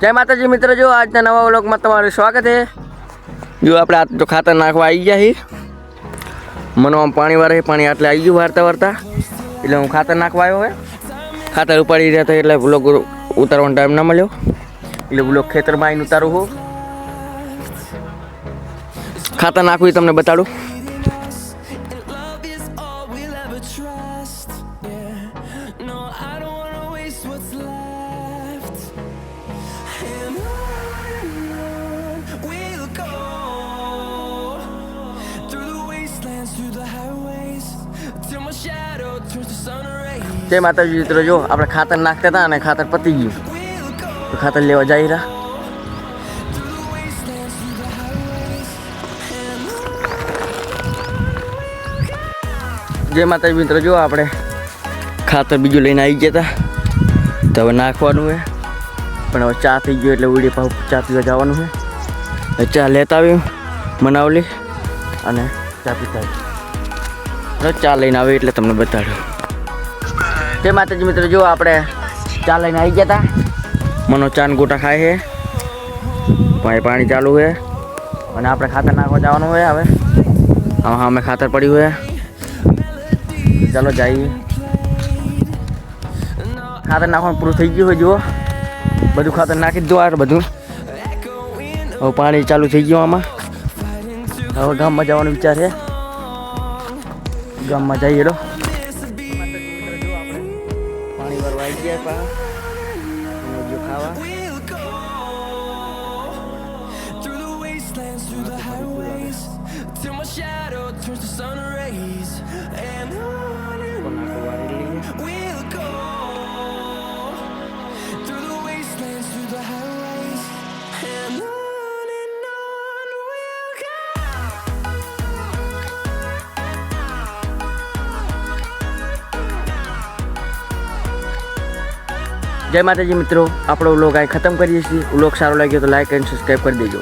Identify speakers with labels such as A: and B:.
A: જય માતાજી મિત્ર, જો આજના નવા વ્લોગમાં તમારું સ્વાગત છે. જો આપણે આ તો ખાતર નાખવા આવી ગયા છીએ. મને આમ પાણી વારે પાણી આટલે આવી ગયું વારતા વારતા. એટલે હું ખાતર નાખવા આવ્યો હવે. ખાતર ઉપાડી રહ્યા હતા એટલે બ્લોગ ઉતારવાનો ટાઈમ ના મળ્યો. એટલે બ્લોગ ખેતરમાં આવીને ઉતારું હું ખાતર નાખવું તમને બતાડું. જય માતાજી મિત્રો જો આપણે ખાતર નાખતા હતા અને ખાતર પતી ગયું
B: We'll go
A: તો ખાતર લેવા જઈ રહ્યા
B: through the wastelands, through the highways, and
A: જય માતાજી મિત્રો જો આપણે ખાતર બીજું લઈને આવી ગયા હતા તો હવે નાખવાનું છે પણ હવે ચા થઈ ગયો એટલે ઉડી પાછું ચા પીવા જવાનું છે. ચા લેતા આવ્યું મનાવલી અને ચા પીતા ચા લઈને આવી એટલે તમને બતાડ્યું. તે માતાજી મિત્રો જો આપણે ચા લઈને આવી ગયા હતા મનો ચાન ગોટા ખાય છે. પાણી પાણી ચાલુ છે. અને આપણે ખાતર નાખવા જવાનું હોય હવે. હા અમે ખાતર પડ્યું હોય ચાલો જઈએ. ખાતર નાખવાનું પૂરું થઈ ગયું હોય જુઓ. બધું ખાતર નાખી જ દો આ બધું હવે પાણી ચાલુ થઈ ગયું આમાં હવે ગામમાં જવાનો વિચાર છે ગામમાં જઈએ લો પાણી ભરવા આવી ગયા પા ખાવા
B: We'll go through the wastelands, through the highways, till my shadow turns to sun rays.
A: જય માતાજી મિત્રો, આપણો વ્લોગ અહીં ખતમ કરીએ છીએ. વ્લોગ સારો લાગ્યો તો લાઈક એન્ડ સબસ્ક્રાઈબ કરી દેજો.